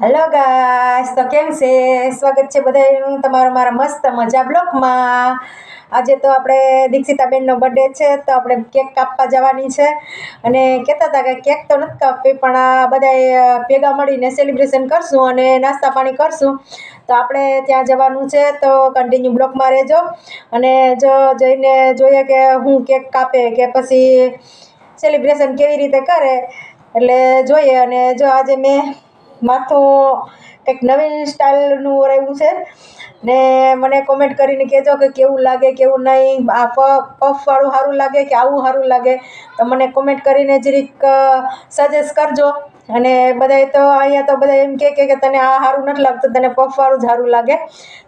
Hello guys તો કેમ છે? સ્વાગત છે બધાનું તમારું મારા મસ્ત મજા બ્લોકમાં આજે તો આપણે દીક્ષિતાબેનનો બર્થડે છે, તો આપણે કેક કાપવા જવાની છે. અને કહેતા હતા કે કેક તો નથી કાપવી, પણ આ બધાએ ભેગા મળીને સેલિબ્રેશન કરશું અને નાસ્તા પાણી કરશું. તો આપણે ત્યાં જવાનું છે, તો કન્ટિન્યુ બ્લોકમાં રહેજો. અને જો જઈને જોઈએ કે હું કેક કાપે કે પછી સેલિબ્રેશન કેવી રીતે કરે, એટલે જોઈએ. અને જો આજે મેં માથું કંઈક નવીન સ્ટાઇલનું ઓરાયું છે. ને મને કોમેન્ટ કરીને કહેજો કે કેવું લાગે, કેવું નહીં. આ પફવાળું સારું લાગે કે આવું સારું લાગે? તો મને કોમેન્ટ કરીને જરીક સજેસ્ટ કરજો. અને બધાય તો અહીંયા તો બધા એમ કહે કે કે તને આ સારું નથી લાગતું, તને પફવાળું જ સારું લાગે.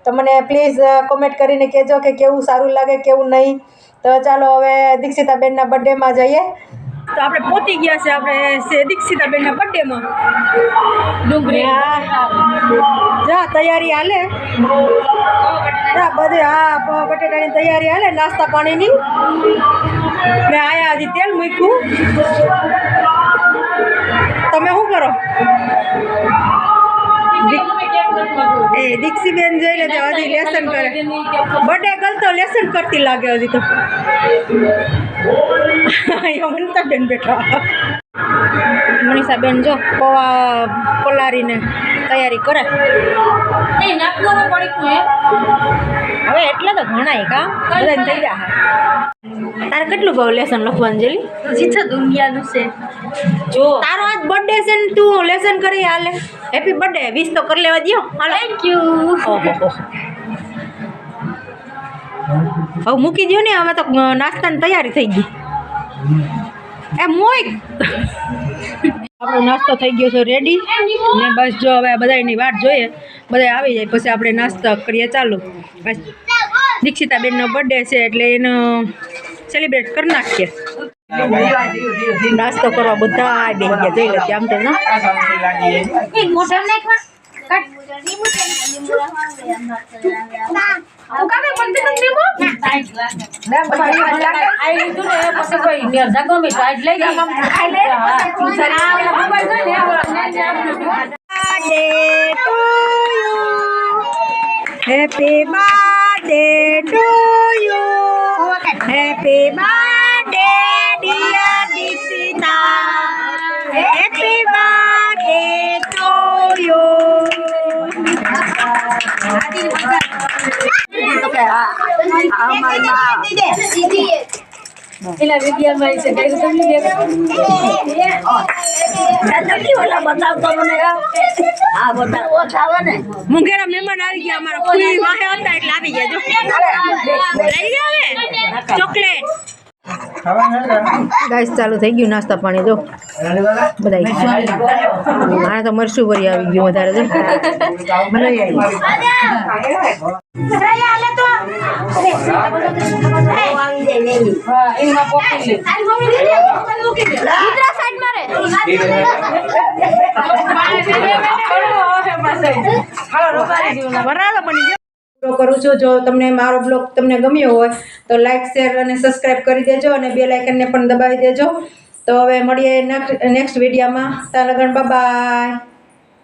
તો મને પ્લીઝ કોમેન્ટ કરીને કહેજો કે કેવું સારું લાગે, કેવું નહીં. તો ચાલો હવે દીક્ષિતાબેનના બર્થડેમાં જઈએ. તો આપણે પહોંચી ગયા છે આપણે દીક્ષિતાબેનના બર્થડેમાં ડુંગળી. જા તૈયારી હાલે. જા બધે હા બટેટાની તૈયારી હાલે નાસ્તા પાણીની. ને આયા હજી તેલ મૂક્યું. તમે શું કરો? એ દીક્ષીબેન જોઈ લેજો હજી લેસન કરે. બર્થડે કલ તો લેસન કરતી લાગે હજી તો. અહીંયા મનતાબેન બેઠા. મનીષાબેન જો પૌવા પલારીને તૈયારી કરે. હવે એટલે તો ઘણાય કામ. બધાને થઈ જાય તારે કેટલું ભાવ લેસન લખવાનું જેલી જીતો દુનિયાનું છે. જો. તારો આજ બર્થડે છે ને તું લેસન કરી હાલે. હેપી બર્થડે વિશ તો કરી લેવા દો થેન્ક યુ હવે મૂકી દો ને હવે તો નાસ્તાની તૈયારી થઈ ગઈ. એ મોય આપણો નાસ્તો થઈ ગયો છે રેડી ને બસ જો હવે બધાની વાટ જોઈએ. બધા આવી જાય, પછી આપણે નાસ્તો કરીએ ચાલુ. દીક્ષિતાબેનનો બર્થડે છે એટલે એનો સેલિબ્રેટ કરી નાખીએ. નાસ્તો કરવા બધા આવી ગયા જઈ લે આમ તો ના એક મોટર નાખવા તું કામે એલા વિદ્યા માં છે કઈ તમે મુંગેરા મહેમાન આવી ગયા અમારા ફૂઈ વાહે હતા એટલે આવી ગયા જો લઈ ગયા હવે ચોકલેટ ગાઈસ ચાલુ થઈ ગયું નાસ્તા પાણી જો. બધા આને તો મરસું ભરી આવી ગયું વધારે જો. કરું છું જો તમને મારો બ્લોગ તમને ગમ્યો હોય તો લાઈક શેર અને સબસ્ક્રાઈબ કરી દેજો અને બે લાઇકનને પણ દબાવી દેજો તો હવે મળીએ નેક્સ્ટ વિડીયામાં ત્યાં લગન બાય